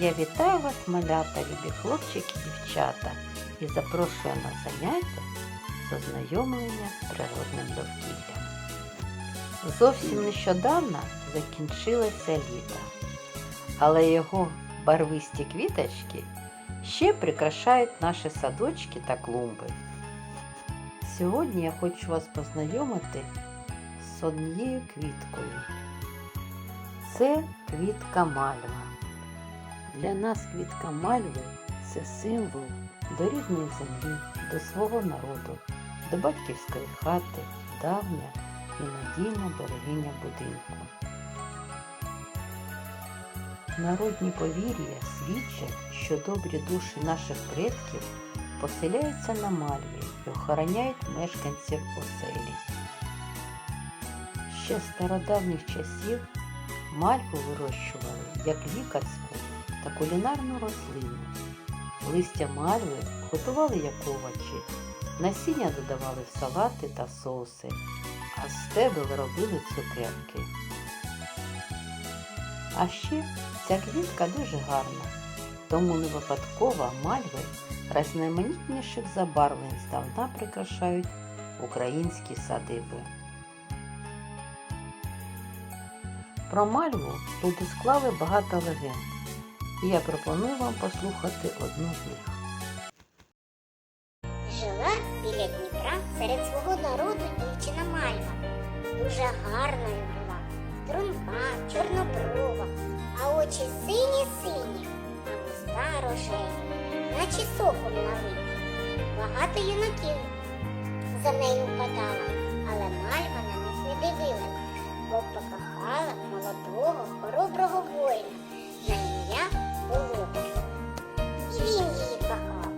Я вітаю вас, малята, любі хлопчики і дівчата, і запрошую на заняття з ознайомлення з природним довкіллям. Зовсім нещодавно закінчилося літо, але його барвисті квіточки ще прикрашають наші садочки та клумби. Сьогодні я хочу вас познайомити з однією квіткою. Це квітка мальва. Для нас квітка мальви це символ до рідної землі, до свого народу, до батьківської хати, давня і надійна берегиня будинку. Народні повір'я свідчать, що добрі душі наших предків поселяються на мальві і охороняють мешканців оселі. Ще з стародавніх часів мальву вирощували як лікарську та кулінарну рослину. Листя мальви готували як овочі, насіння додавали в салати та соуси, а з стебел робили цукерки. А ще ця квітка дуже гарна, тому не випадково мальви найзнайменітніших забарвлень здавна прикрашають українські садиби. Про мальву люди склали багато легенд, і я пропоную вам послухати одну з них. Жила біля Дніпра серед свого народу дівчина Мальва. Дуже гарною була, струнка, чорноброва, а очі сині-сині, а уста рожеві, наче соком налиті. Багато юнаків за нею впадала, але Мальва на них не дивилась, бо покохала молодого, хороброго воїна на ім'я І він її кохав.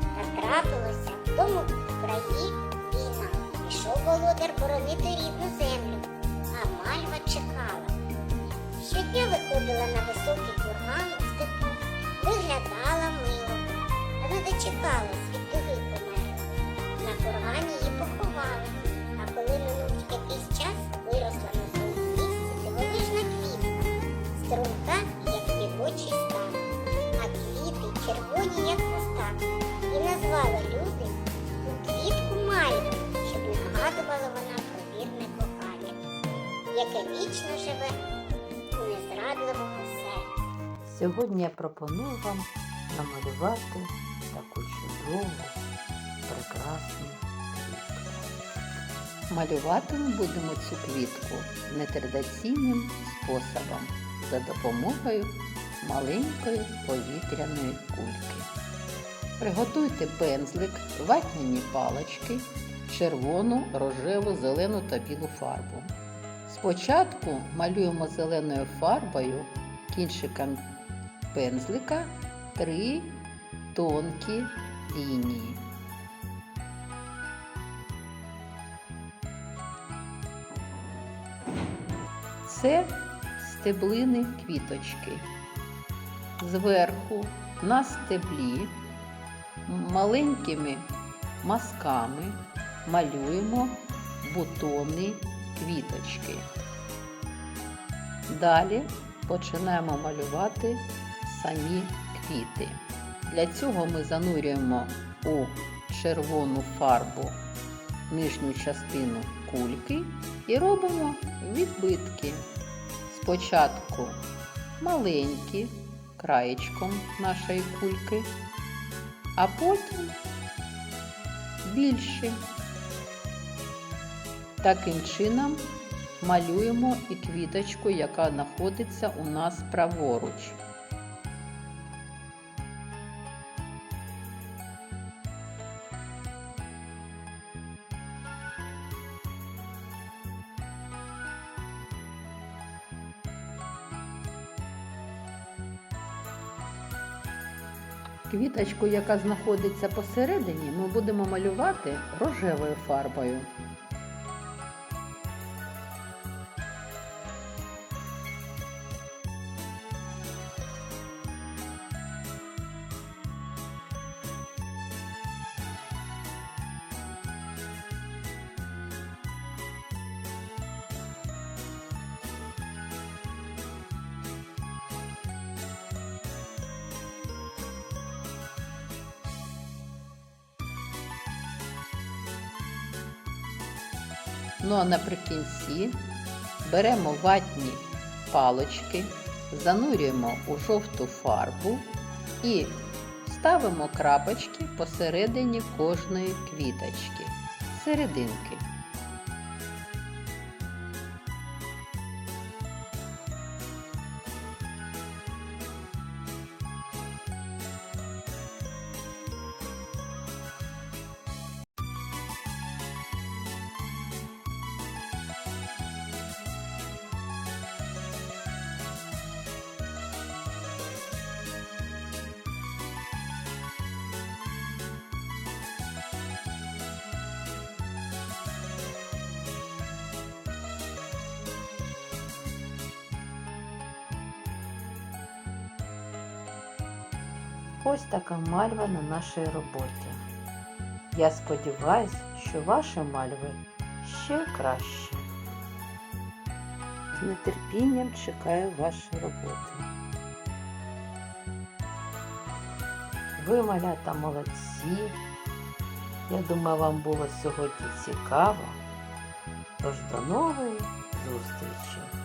Та трапилося в тому краї війна. Пішов володар боронити рідну землю, а мальва чекала. Щодня виходила на високий яке вічно живе у незрадливому серці. Сьогодні я пропоную вам намалювати таку чудову, прекрасну квітку. Малювати ми будемо цю квітку нетрадиційним способом за допомогою маленької повітряної кульки. Приготуйте пензлик, ватняні палички, червону, рожеву, зелену та білу фарбу. Спочатку малюємо зеленою фарбою кінчиком пензлика три тонкі лінії. Це стеблини квіточки. Зверху на стеблі маленькими мазками малюємо бутони квіточки. Далі починаємо малювати самі квіти. Для цього ми занурюємо у червону фарбу нижню частину кульки і робимо відбитки. Спочатку маленькі краєчком нашої кульки, а потім більші. Таким чином малюємо і квіточку, яка знаходиться у нас праворуч. Квіточку, яка знаходиться посередині, ми будемо малювати рожевою фарбою. Ну а наприкінці беремо ватні палочки, занурюємо у жовту фарбу і ставимо крапочки посередині кожної квіточки, серединки. Ось така мальва на нашій роботі. Я сподіваюся, що ваші мальви ще краще. З нетерпінням чекаю вашої роботи. Ви малята молодці. Я думаю, вам було сьогодні цікаво. Тож до нової зустрічі!